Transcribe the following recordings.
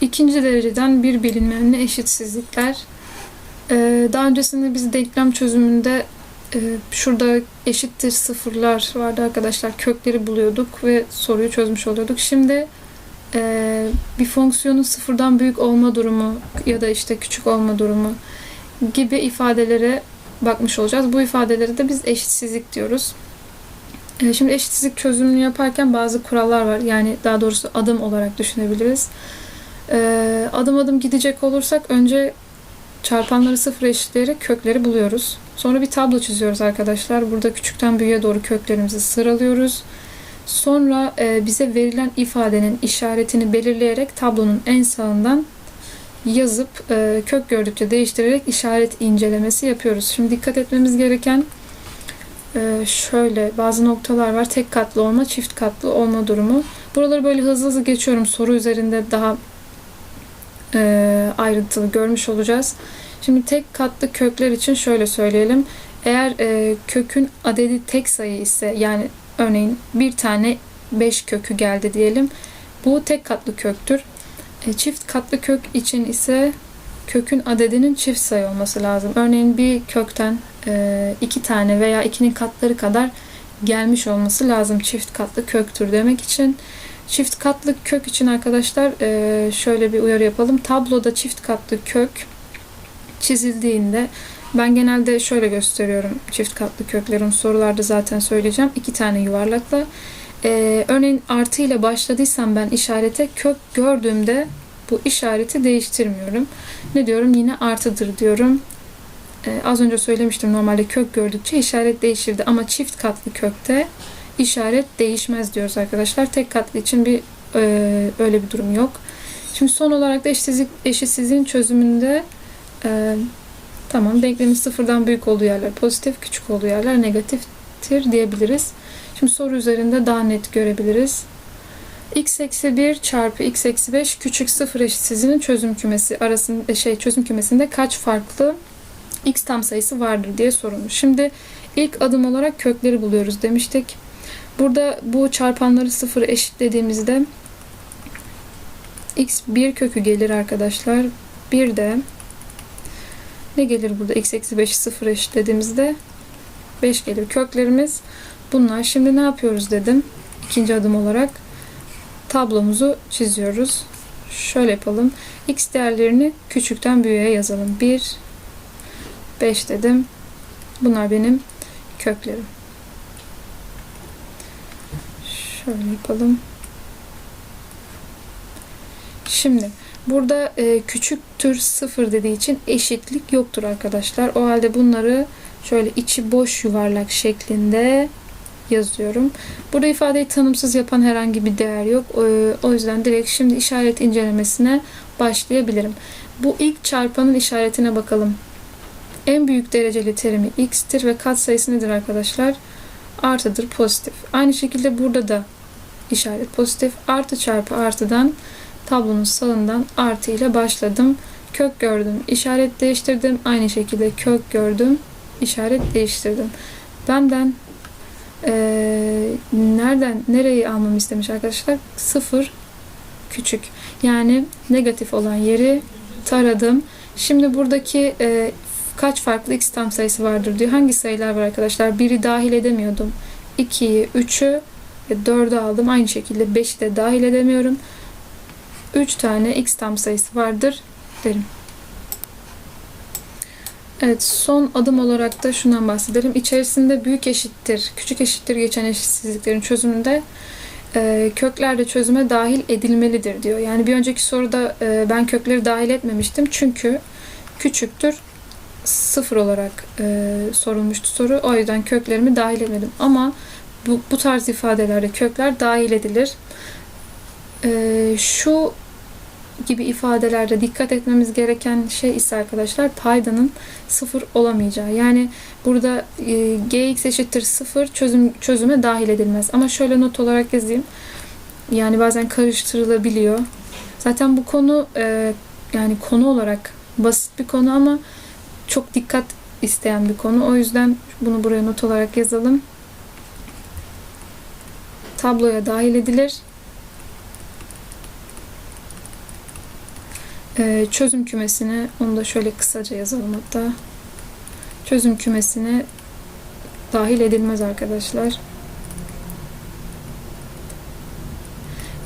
İkinci dereceden bir bilinmeyenli eşitsizlikler. Ee, daha öncesinde biz denklem çözümünde e, şurada eşittir sıfırlar vardı arkadaşlar. Kökleri buluyorduk ve soruyu çözmüş oluyorduk. Şimdi e, bir fonksiyonun sıfırdan büyük olma durumu ya da işte küçük olma durumu gibi ifadelere bakmış olacağız. Bu ifadelere de biz eşitsizlik diyoruz. E, Şimdi eşitsizlik çözümünü yaparken bazı kurallar var. Yani daha doğrusu adım olarak düşünebiliriz. E, Adım adım gidecek olursak önce çarpanları sıfır eşitleyerek kökleri buluyoruz. Sonra bir tablo çiziyoruz arkadaşlar. Burada küçükten büyüğe doğru köklerimizi sıralıyoruz. Sonra e, bize verilen ifadenin işaretini belirleyerek tablonun en sağından yazıp e, kök gördükçe değiştirerek işaret incelemesi yapıyoruz. Şimdi dikkat etmemiz gereken e, şöyle bazı noktalar var. Tek katlı olma, çift katlı olma durumu. Buraları böyle hızlı hızlı geçiyorum. Soru üzerinde daha ayrıntılı görmüş olacağız. Şimdi tek katlı kökler için şöyle söyleyelim. Eğer e, kökün adedi tek sayı ise yani örneğin bir tane 5 kökü geldi diyelim. Bu tek katlı köktür. E, çift katlı kök için ise kökün adedinin çift sayı olması lazım. Örneğin bir kökten e, iki tane veya ikinin katları kadar gelmiş olması lazım çift katlı köktür demek için. Çift katlı kök için arkadaşlar e, şöyle bir uyarı yapalım. Tabloda çift katlı kök çizildiğinde ben genelde şöyle gösteriyorum çift katlı köklerin sorularda zaten söyleyeceğim. iki tane yuvarlakla. E, örneğin artı ile başladıysam ben işarete kök gördüğümde bu işareti değiştirmiyorum. Ne diyorum? Yine artıdır diyorum. E, az önce söylemiştim normalde kök gördükçe işaret değişirdi ama çift katlı kökte işaret değişmez diyoruz arkadaşlar. Tek katlı için bir e, öyle bir durum yok. Şimdi son olarak da eşitsizlik, eşitsizliğin çözümünde e, tamam denklemin sıfırdan büyük olduğu yerler pozitif, küçük olduğu yerler negatiftir diyebiliriz. Şimdi soru üzerinde daha net görebiliriz. x eksi 1 çarpı x eksi 5 küçük sıfır eşitsizliğinin çözüm kümesi arasında şey çözüm kümesinde kaç farklı x tam sayısı vardır diye sorulmuş. Şimdi ilk adım olarak kökleri buluyoruz demiştik. Burada bu çarpanları sıfır eşitlediğimizde x bir kökü gelir arkadaşlar. Bir de ne gelir burada? x eksi 5'i sıfır eşitlediğimizde 5 gelir. Köklerimiz bunlar. Şimdi ne yapıyoruz dedim. İkinci adım olarak tablomuzu çiziyoruz. Şöyle yapalım. x değerlerini küçükten büyüğe yazalım. 1 5 dedim. Bunlar benim köklerim. Şöyle yapalım. Şimdi burada e, küçüktür sıfır dediği için eşitlik yoktur arkadaşlar. O halde bunları şöyle içi boş yuvarlak şeklinde yazıyorum. Burada ifadeyi tanımsız yapan herhangi bir değer yok. E, o yüzden direkt şimdi işaret incelemesine başlayabilirim. Bu ilk çarpanın işaretine bakalım. En büyük dereceli terimi x'tir ve katsayısı nedir arkadaşlar? Artıdır, pozitif. Aynı şekilde burada da işaret pozitif. Artı çarpı artıdan tablonun sağından artı ile başladım. Kök gördüm, işaret değiştirdim. Aynı şekilde kök gördüm, işaret değiştirdim. Benden ee, nereden, nereyi almamı istemiş arkadaşlar? Sıfır küçük. Yani negatif olan yeri taradım. Şimdi buradaki e, kaç farklı x tam sayısı vardır diyor. Hangi sayılar var arkadaşlar? Biri dahil edemiyordum. 2'yi, 3'ü ve 4'ü aldım. Aynı şekilde 5'i de dahil edemiyorum. 3 tane x tam sayısı vardır derim. Evet son adım olarak da şundan bahsedelim. İçerisinde büyük eşittir, küçük eşittir geçen eşitsizliklerin çözümünde e, kökler de çözüme dahil edilmelidir diyor. Yani bir önceki soruda e, ben kökleri dahil etmemiştim. Çünkü küçüktür sıfır olarak e, sorulmuştu soru. O yüzden köklerimi dahil etmedim. Ama bu, bu tarz ifadelerde kökler dahil edilir. E, şu gibi ifadelerde dikkat etmemiz gereken şey ise arkadaşlar paydanın sıfır olamayacağı. Yani burada e, gx eşittir sıfır çözüm, çözüme dahil edilmez. Ama şöyle not olarak yazayım. Yani bazen karıştırılabiliyor. Zaten bu konu e, yani konu olarak basit bir konu ama çok dikkat isteyen bir konu. O yüzden bunu buraya not olarak yazalım. Tabloya dahil edilir. Ee, çözüm kümesine onu da şöyle kısaca yazalım hatta. Çözüm kümesine dahil edilmez arkadaşlar.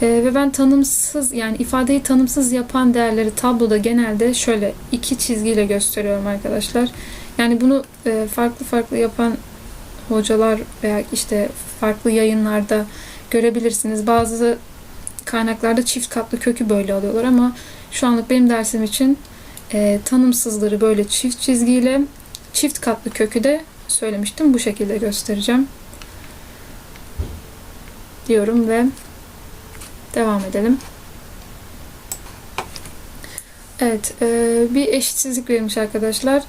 Ee, ve ben tanımsız yani ifadeyi tanımsız yapan değerleri tabloda genelde şöyle iki çizgiyle gösteriyorum arkadaşlar. Yani bunu e, farklı farklı yapan hocalar veya işte farklı yayınlarda görebilirsiniz. Bazı kaynaklarda çift katlı kökü böyle alıyorlar ama şu anlık benim dersim için e, tanımsızları böyle çift çizgiyle çift katlı kökü de söylemiştim. Bu şekilde göstereceğim. Diyorum ve devam edelim. Evet, e, bir eşitsizlik verilmiş arkadaşlar.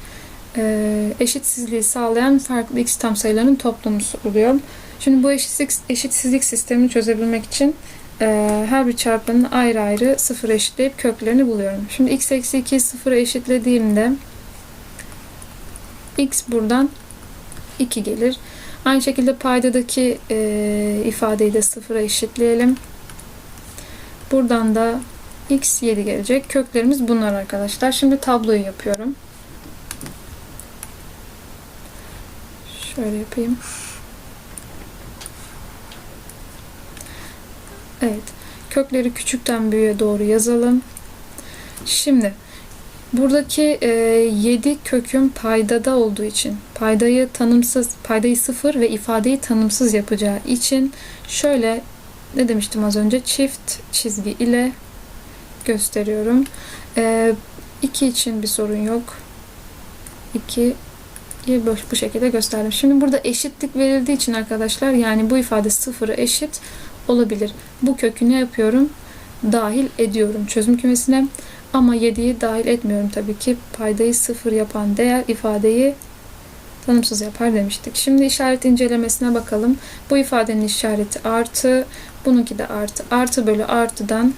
E, eşitsizliği sağlayan farklı x tam sayılarının toplamı soruluyor. Şimdi bu eşitsizlik, eşitsizlik sistemini çözebilmek için e, her bir çarpanın ayrı ayrı sıfır eşitleyip köklerini buluyorum. Şimdi x eksi 2'yi sıfıra eşitlediğimde x buradan 2 gelir. Aynı şekilde paydadaki ifadeyi de sıfıra eşitleyelim. Buradan da x 7 gelecek. Köklerimiz bunlar arkadaşlar. Şimdi tabloyu yapıyorum. Şöyle yapayım. Evet. Kökleri küçükten büyüğe doğru yazalım. Şimdi buradaki e, 7 köküm paydada olduğu için paydayı tanımsız, paydayı sıfır ve ifadeyi tanımsız yapacağı için şöyle ne demiştim az önce çift çizgi ile gösteriyorum. 2 e, için bir sorun yok. 2 bu şekilde gösterdim. Şimdi burada eşitlik verildiği için arkadaşlar yani bu ifade sıfırı eşit olabilir. Bu kökü ne yapıyorum? Dahil ediyorum çözüm kümesine. Ama 7'yi dahil etmiyorum tabii ki. Paydayı sıfır yapan değer ifadeyi tanımsız yapar demiştik. Şimdi işaret incelemesine bakalım. Bu ifadenin işareti artı. Bununki de artı. Artı bölü artıdan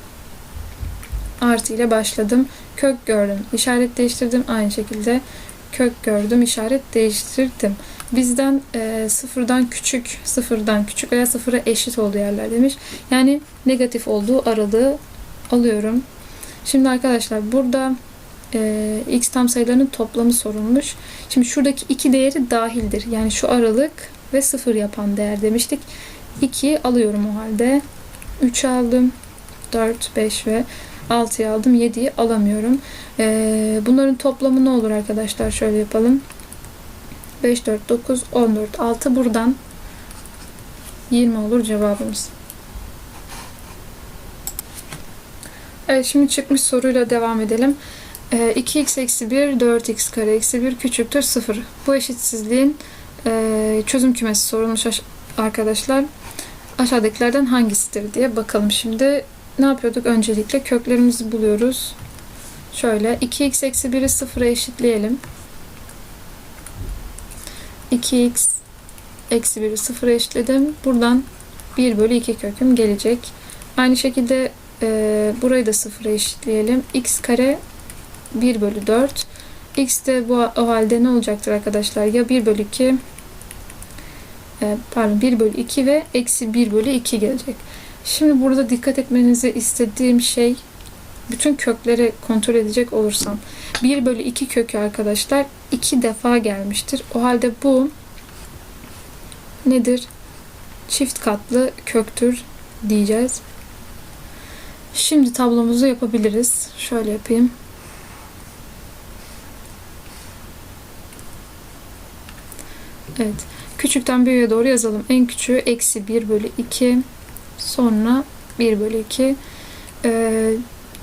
artı ile başladım. Kök gördüm. İşaret değiştirdim. Aynı şekilde kök gördüm. işaret değiştirdim. Bizden e, sıfırdan küçük, sıfırdan küçük veya sıfıra eşit olduğu yerler demiş. Yani negatif olduğu aralığı alıyorum. Şimdi arkadaşlar burada e, x tam sayılarının toplamı sorulmuş. Şimdi şuradaki iki değeri dahildir. Yani şu aralık ve sıfır yapan değer demiştik. 2 alıyorum o halde. 3 aldım. 4, 5 ve 6'yı aldım. 7'yi alamıyorum. E, bunların toplamı ne olur arkadaşlar? Şöyle yapalım. 5, 4, 9, 14, 6 buradan 20 olur cevabımız. Evet şimdi çıkmış soruyla devam edelim. 2x eksi 1, 4x kare eksi 1 küçüktür 0. Bu eşitsizliğin e, çözüm kümesi sorulmuş arkadaşlar. Aşağıdakilerden hangisidir diye bakalım şimdi. Ne yapıyorduk? Öncelikle köklerimizi buluyoruz. Şöyle 2x eksi 1'i 0'a eşitleyelim. 2x eksi 1'i 0'a eşitledim. Buradan 1 bölü 2 köküm gelecek. Aynı şekilde e, burayı da 0'a eşitleyelim. x kare 1 bölü 4. x de bu o halde ne olacaktır arkadaşlar? Ya 1 bölü 2 e, pardon 1 bölü 2 ve eksi 1 bölü 2 gelecek. Şimdi burada dikkat etmenizi istediğim şey bütün kökleri kontrol edecek olursam 1 bölü 2 kökü arkadaşlar 2 defa gelmiştir. O halde bu nedir? Çift katlı köktür diyeceğiz. Şimdi tablomuzu yapabiliriz. Şöyle yapayım. Evet. Küçükten büyüğe doğru yazalım. En küçüğü eksi 1 bölü 2. Sonra 1 bölü 2. Ee,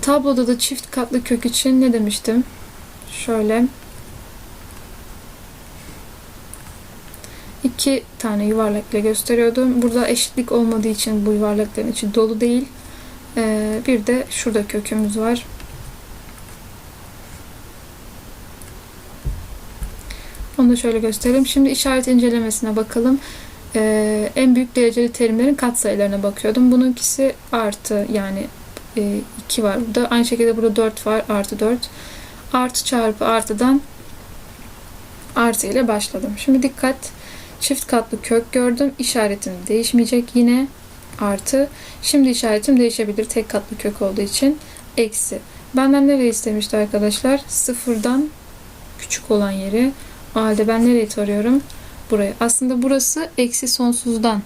tabloda da çift katlı kök için ne demiştim? Şöyle. iki tane yuvarlakla gösteriyordum. Burada eşitlik olmadığı için bu yuvarlakların içi dolu değil. Ee, bir de şurada kökümüz var. Da şöyle gösterelim. Şimdi işaret incelemesine bakalım. Ee, en büyük dereceli terimlerin katsayılarına bakıyordum. Bununkisi artı yani e, 2 var burada. Aynı şekilde burada 4 var. Artı 4. Artı çarpı artıdan artı ile başladım. Şimdi dikkat. Çift katlı kök gördüm. İşaretim değişmeyecek. Yine artı. Şimdi işaretim değişebilir tek katlı kök olduğu için. Eksi. Benden nereyi istemişti arkadaşlar? Sıfırdan küçük olan yeri. O halde ben nereyi tarıyorum? Burayı. Aslında burası eksi sonsuzdan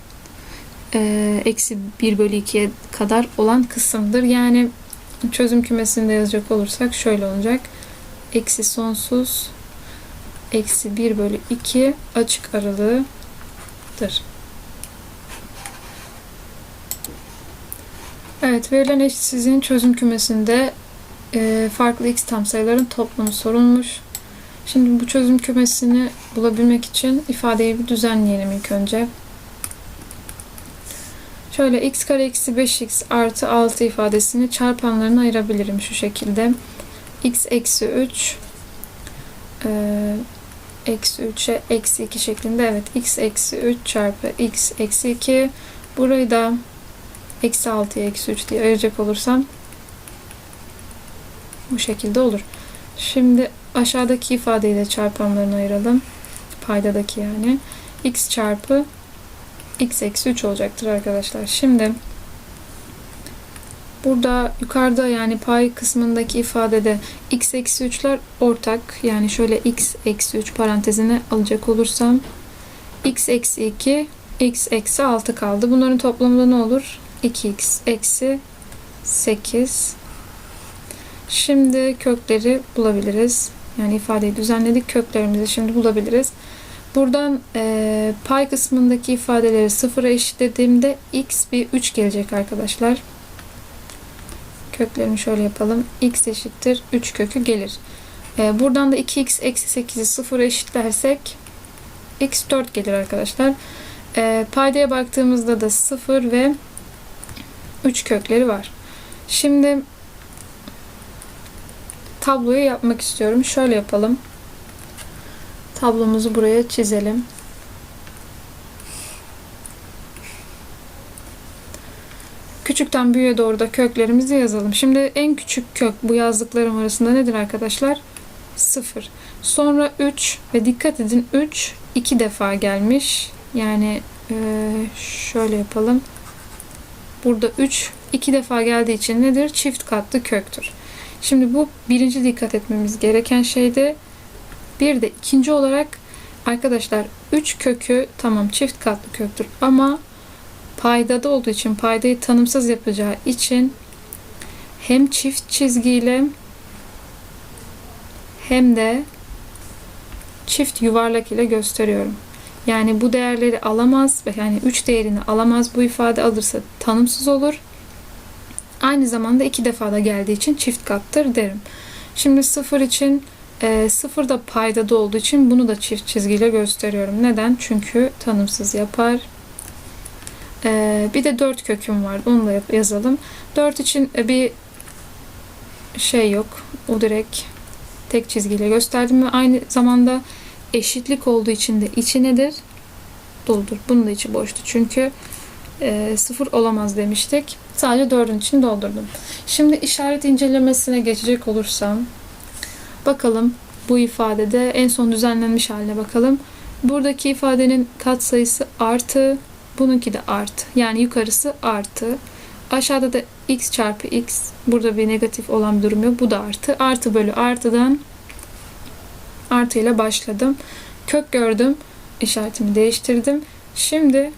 e, eksi 1 bölü 2'ye kadar olan kısımdır. Yani çözüm kümesinde yazacak olursak şöyle olacak. Eksi sonsuz eksi 1 bölü 2 açık aralığıdır. Evet, verilen eşitsizliğin çözüm kümesinde e, farklı x tam sayıların toplamı sorulmuş. Şimdi bu çözüm kümesini bulabilmek için ifadeyi bir düzenleyelim ilk önce. Şöyle x kare eksi 5x artı 6 ifadesini çarpanlarına ayırabilirim şu şekilde. x eksi 3 e, eksi 3'e eksi 2 şeklinde. Evet x eksi 3 çarpı x eksi 2 burayı da eksi 6'ya eksi 3 diye ayıracak olursam bu şekilde olur. Şimdi aşağıdaki ifadeyi de çarpanlarına ayıralım. Paydadaki yani. x çarpı x eksi 3 olacaktır arkadaşlar. Şimdi burada yukarıda yani pay kısmındaki ifadede x eksi 3'ler ortak. Yani şöyle x eksi 3 parantezine alacak olursam x eksi 2 x eksi 6 kaldı. Bunların toplamında ne olur? 2x eksi 8 Şimdi kökleri bulabiliriz. Yani ifadeyi düzenledik. Köklerimizi şimdi bulabiliriz. Buradan e, pay kısmındaki ifadeleri sıfıra eşitlediğimde x bir 3 gelecek arkadaşlar. Köklerimi şöyle yapalım. x eşittir 3 kökü gelir. E, buradan da 2x eksi 8'i sıfıra eşitlersek x 4 gelir arkadaşlar. E, paydaya baktığımızda da 0 ve 3 kökleri var. Şimdi tabloyu yapmak istiyorum. Şöyle yapalım. Tablomuzu buraya çizelim. Küçükten büyüğe doğru da köklerimizi yazalım. Şimdi en küçük kök bu yazdıklarım arasında nedir arkadaşlar? 0. Sonra 3 ve dikkat edin 3 iki defa gelmiş. Yani şöyle yapalım. Burada 3 iki defa geldiği için nedir? Çift katlı köktür. Şimdi bu birinci dikkat etmemiz gereken şeydi. Bir de ikinci olarak arkadaşlar 3 kökü tamam çift katlı köktür ama paydada olduğu için paydayı tanımsız yapacağı için hem çift çizgiyle hem de çift yuvarlak ile gösteriyorum. Yani bu değerleri alamaz yani 3 değerini alamaz bu ifade alırsa tanımsız olur. Aynı zamanda iki defa da geldiği için çift kattır derim. Şimdi sıfır için e, sıfır da paydada olduğu için bunu da çift çizgiyle gösteriyorum. Neden? Çünkü tanımsız yapar. E, bir de 4 köküm var. Onu da yazalım. 4 için bir şey yok. O direkt tek çizgiyle gösterdim ve aynı zamanda eşitlik olduğu için de içi nedir? Doludur. Bunun da içi boştu. Çünkü e, sıfır olamaz demiştik. Sadece dördün için doldurdum. Şimdi işaret incelemesine geçecek olursam bakalım bu ifadede en son düzenlenmiş haline bakalım. Buradaki ifadenin katsayısı artı, bununki de artı. Yani yukarısı artı. Aşağıda da x çarpı x. Burada bir negatif olan bir durum yok. Bu da artı. Artı bölü artıdan artı ile başladım. Kök gördüm. İşaretimi değiştirdim. Şimdi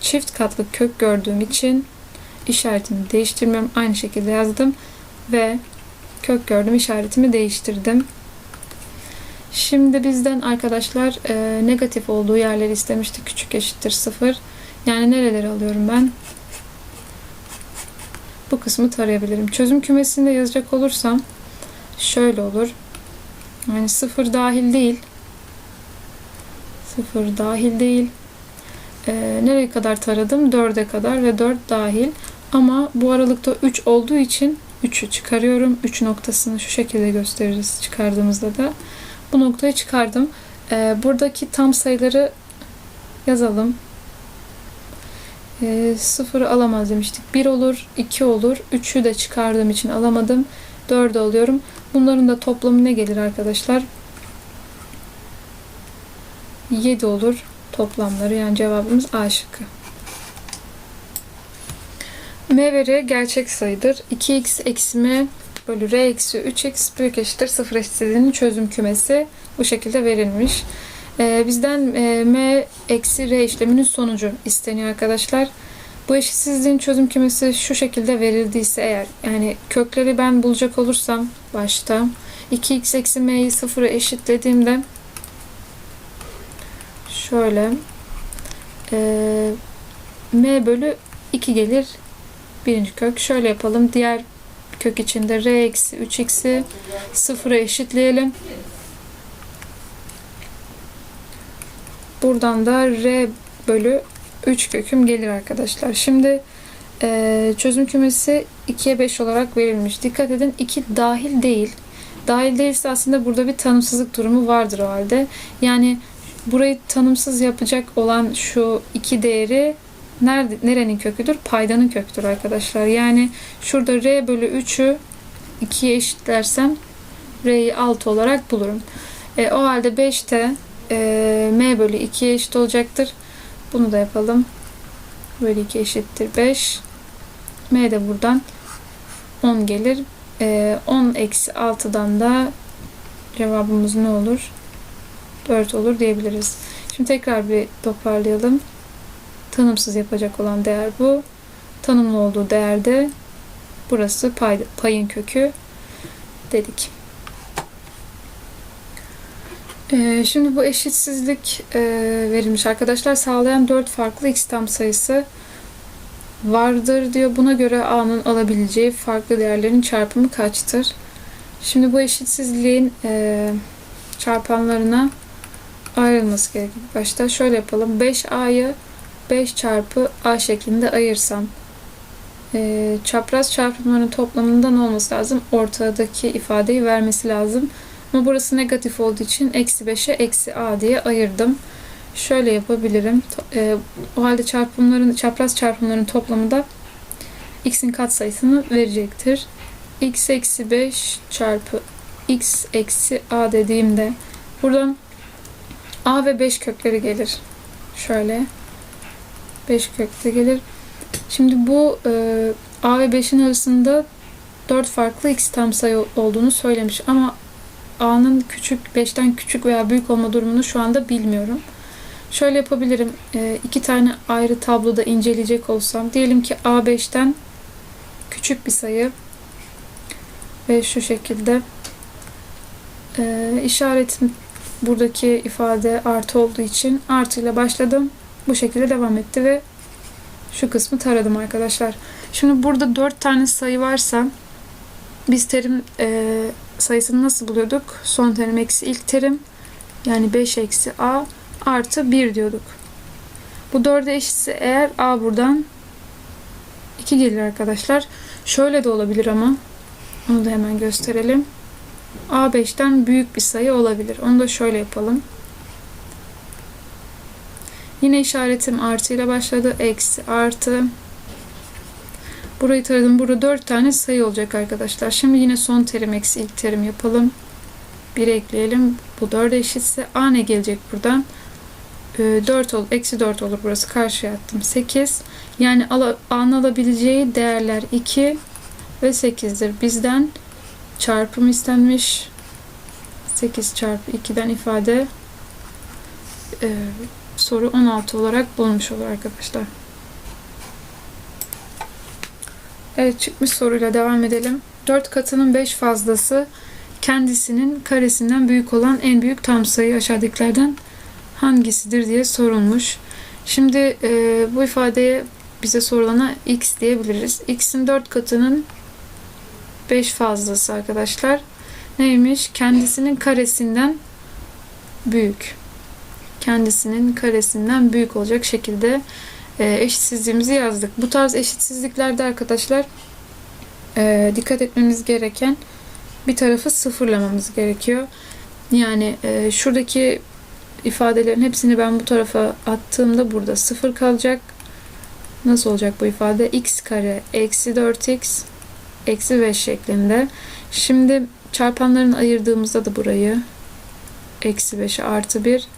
çift katlı kök gördüğüm için işaretimi değiştirmiyorum. Aynı şekilde yazdım ve kök gördüm işaretimi değiştirdim. Şimdi bizden arkadaşlar e, negatif olduğu yerleri istemişti. Küçük eşittir sıfır. Yani nereleri alıyorum ben? Bu kısmı tarayabilirim. Çözüm kümesinde yazacak olursam şöyle olur. Yani sıfır dahil değil. Sıfır dahil değil. E, nereye kadar taradım? 4'e kadar ve 4 dahil. Ama bu aralıkta 3 olduğu için 3'ü çıkarıyorum. 3 noktasını şu şekilde gösteririz çıkardığımızda da. Bu noktayı çıkardım. Ee, buradaki tam sayıları yazalım. Ee, sıfırı alamaz demiştik. 1 olur, 2 olur. 3'ü de çıkardığım için alamadım. 4 alıyorum. Bunların da toplamı ne gelir arkadaşlar? 7 olur toplamları. Yani cevabımız A şıkkı. M ve R gerçek sayıdır. 2x eksi m 5 bölü r eksi 3x büyük eşittir 0 eşitsizliğinin çözüm kümesi bu şekilde verilmiş. Ee, bizden e, m eksi r işleminin sonucu isteniyor arkadaşlar. Bu eşitsizliğin çözüm kümesi şu şekilde verildiyse eğer yani kökleri ben bulacak olursam başta 2x eksi m'yi sıfıra eşitlediğimde şöyle e, m bölü 2 gelir birinci kök. Şöyle yapalım. Diğer kök içinde r eksi 3x'i sıfıra eşitleyelim. Buradan da r bölü 3 köküm gelir arkadaşlar. Şimdi e, çözüm kümesi 2'ye 5 olarak verilmiş. Dikkat edin 2 dahil değil. Dahil değilse aslında burada bir tanımsızlık durumu vardır o halde. Yani burayı tanımsız yapacak olan şu iki değeri nerede, nerenin köküdür? Paydanın köktür arkadaşlar. Yani şurada r bölü 3'ü 2'ye eşitlersem r'yi 6 olarak bulurum. E, o halde 5'te e, m bölü 2'ye eşit olacaktır. Bunu da yapalım. Bölü 2 eşittir 5. m de buradan 10 gelir. E, 10 eksi 6'dan da cevabımız ne olur? 4 olur diyebiliriz. Şimdi tekrar bir toparlayalım. Tanımsız yapacak olan değer bu. Tanımlı olduğu değerde burası pay, payın kökü dedik. Ee, şimdi bu eşitsizlik e, verilmiş arkadaşlar. Sağlayan 4 farklı x tam sayısı vardır diyor. Buna göre a'nın alabileceği farklı değerlerin çarpımı kaçtır? Şimdi bu eşitsizliğin e, çarpanlarına ayrılması gerekir. Başta şöyle yapalım. 5a'yı 5 çarpı a şeklinde ayırsam e, çapraz çarpımların toplamından olması lazım. Ortadaki ifadeyi vermesi lazım. Ama burası negatif olduğu için eksi 5'e eksi a diye ayırdım. Şöyle yapabilirim. E, o halde çarpımların çapraz çarpımların toplamı da x'in katsayısını verecektir. x eksi 5 çarpı x eksi a dediğimde buradan a ve 5 kökleri gelir. Şöyle 5 kökte gelir. Şimdi bu e, a ve 5'in arasında 4 farklı x tam sayı olduğunu söylemiş ama a'nın küçük 5'ten küçük veya büyük olma durumunu şu anda bilmiyorum. Şöyle yapabilirim. E, iki tane ayrı tabloda inceleyecek olsam diyelim ki a 5'ten küçük bir sayı ve şu şekilde e, işaretim buradaki ifade artı olduğu için artıyla başladım. Bu şekilde devam etti ve şu kısmı taradım arkadaşlar. Şimdi burada 4 tane sayı varsa biz terim e, sayısını nasıl buluyorduk? Son terim eksi ilk terim yani 5 eksi a artı 1 diyorduk. Bu 4'e eşitse eğer a buradan 2 gelir arkadaşlar. Şöyle de olabilir ama onu da hemen gösterelim. A 5'ten büyük bir sayı olabilir. Onu da şöyle yapalım. Yine işaretim artı ile başladı. Eksi artı. Burayı taradım. Burada 4 tane sayı olacak arkadaşlar. Şimdi yine son terim eksi ilk terim yapalım. 1 ekleyelim. Bu 4 eşitse a ne gelecek buradan? 4 ol, eksi 4 olur burası. Karşıya attım. 8. Yani a'nın alabileceği değerler 2 ve 8'dir. Bizden çarpım istenmiş. 8 çarpı 2'den ifade e, soru 16 olarak bulmuş olur arkadaşlar. Evet çıkmış soruyla devam edelim. 4 katının 5 fazlası kendisinin karesinden büyük olan en büyük tam sayı aşağıdakilerden hangisidir diye sorulmuş. Şimdi e, bu ifadeye bize sorulana x diyebiliriz. x'in 4 katının 5 fazlası arkadaşlar. Neymiş? Kendisinin karesinden büyük kendisinin karesinden büyük olacak şekilde e, eşitsizliğimizi yazdık. Bu tarz eşitsizliklerde arkadaşlar e, dikkat etmemiz gereken bir tarafı sıfırlamamız gerekiyor. Yani e, şuradaki ifadelerin hepsini ben bu tarafa attığımda burada sıfır kalacak. Nasıl olacak bu ifade? x kare eksi 4x eksi 5 şeklinde. Şimdi çarpanlarını ayırdığımızda da burayı eksi 5'e artı 1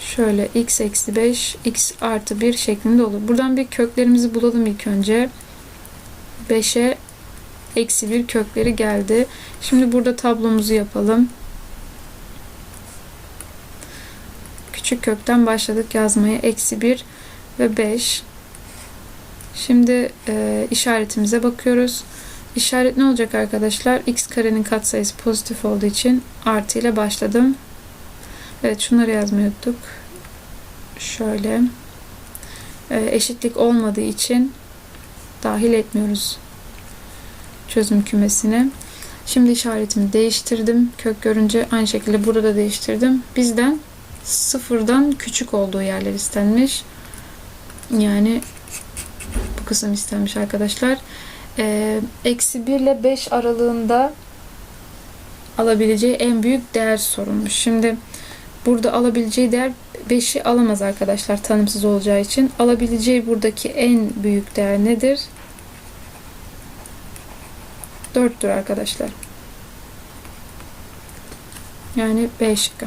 şöyle x eksi 5 x artı 1 şeklinde olur. Buradan bir köklerimizi bulalım ilk önce. 5'e eksi 1 kökleri geldi. Şimdi burada tablomuzu yapalım. Küçük kökten başladık yazmaya. Eksi 1 ve 5. Şimdi e, işaretimize bakıyoruz. İşaret ne olacak arkadaşlar? x karenin katsayısı pozitif olduğu için artı ile başladım. Evet şunları yazmayı unuttuk. Şöyle. E, eşitlik olmadığı için dahil etmiyoruz çözüm kümesine. Şimdi işaretimi değiştirdim. Kök görünce aynı şekilde burada da değiştirdim. Bizden sıfırdan küçük olduğu yerler istenmiş. Yani kısım istenmiş arkadaşlar. Ee, Eksi 1 ile 5 aralığında alabileceği en büyük değer sorulmuş. Şimdi burada alabileceği değer 5'i alamaz arkadaşlar tanımsız olacağı için. Alabileceği buradaki en büyük değer nedir? 4'tür arkadaşlar. Yani B şıkkı.